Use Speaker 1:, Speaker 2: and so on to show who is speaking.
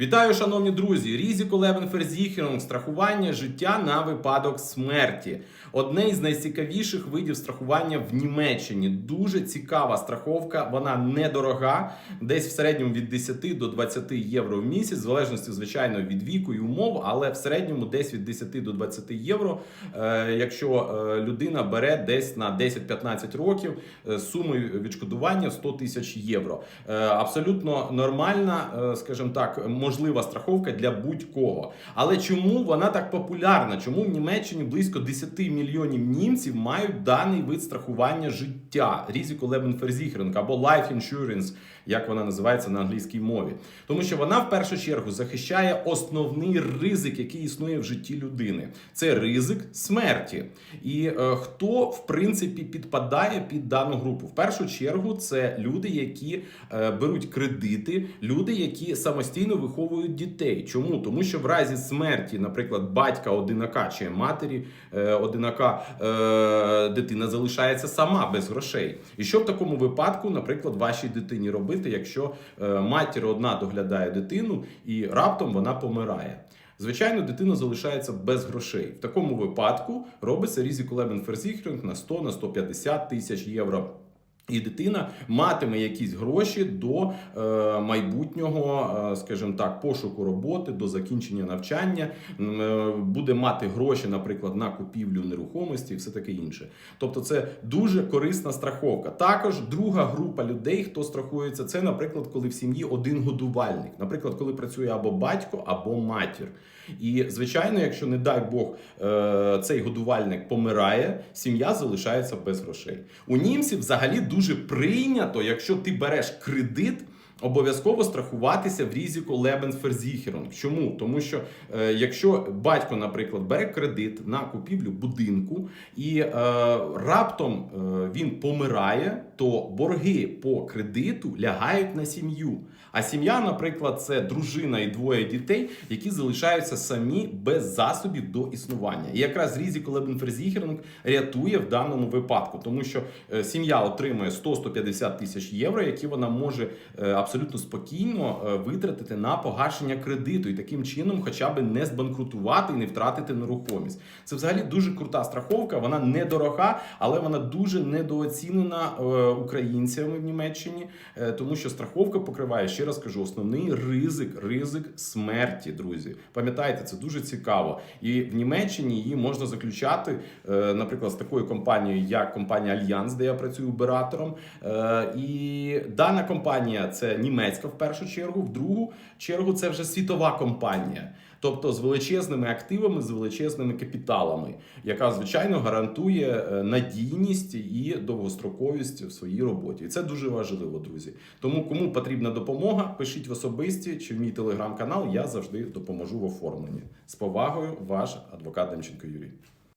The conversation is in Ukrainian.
Speaker 1: Вітаю, шановні друзі! Різіко Лебенферзіхерунг – страхування життя на випадок смерті. Одне із найцікавіших видів страхування в Німеччині. Дуже цікава страховка, вона недорога, десь в середньому від 10 до 20 євро в місяць, в залежності, звичайно, від віку і умов, але в середньому десь від 10 до 20 євро, е, якщо е, людина бере десь на 10-15 років е, сумою відшкодування 100 тисяч євро. Абсолютно нормальна, скажімо так, можлива страховка для будь-кого. Але чому вона так популярна? Чому в Німеччині близько 10 мільйонів німців мають даний вид страхування життя? Lebensversicherung або Life Insurance, як вона називається на англійській мові? Тому що вона в першу чергу захищає основний ризик, який існує в житті людини. Це ризик смерті. І е, хто в принципі підпадає під дану групу? В першу чергу це люди, які е, беруть кредити, люди, які самостійно виховують дітей. Чому? Тому що в разі смерті, наприклад, батька одинака чи матері е, одинака е, дитина залишається сама без грошей. І що в такому випадку, наприклад, вашій дитині робити, якщо е, матір одна доглядає дитину і раптом вона помирає? Звичайно, дитина залишається без грошей. В такому випадку робиться ризиколебенферзіхринг на 100 на 150 тисяч євро. І дитина матиме якісь гроші до е, майбутнього, е, скажімо так, пошуку роботи, до закінчення навчання, е, буде мати гроші, наприклад, на купівлю нерухомості і все таке інше. Тобто, це дуже корисна страховка. Також друга група людей, хто страхується, це, наприклад, коли в сім'ї один годувальник, наприклад, коли працює або батько, або матір. І звичайно, якщо не дай Бог е, цей годувальник помирає, сім'я залишається без грошей. У німців взагалі дуже прийнято, якщо ти береш кредит. Обов'язково страхуватися в різику Lebensversicherung. Чому? Тому що е, якщо батько, наприклад, бере кредит на купівлю будинку і е, раптом е, він помирає, то борги по кредиту лягають на сім'ю. А сім'я, наприклад, це дружина і двоє дітей, які залишаються самі без засобів до існування. І якраз різико Lebensversicherung рятує в даному випадку, тому що е, сім'я отримує 100-150 тисяч євро, які вона може е, абсолютно спокійно е, витратити на погашення кредиту і таким чином, хоча б не збанкрутувати і не втратити нерухомість. Це взагалі дуже крута страховка. Вона недорога, але вона дуже недооцінена е, українцями в Німеччині, е, тому що страховка покриває ще раз кажу, основний ризик, ризик смерті, друзі. Пам'ятайте, це дуже цікаво. І в Німеччині її можна заключати, наприклад, з такою компанією, як компанія Альянс, де я працюю оператором. І дана компанія це німецька в першу чергу, в другу чергу це вже світова компанія. Тобто з величезними активами, з величезними капіталами, яка звичайно гарантує е, надійність і довгостроковість в своїй роботі. І це дуже важливо, друзі. Тому кому потрібна допомога, пишіть в особисті чи в мій телеграм-канал. Я завжди допоможу в оформленні. З повагою, ваш адвокат Демченко Юрій.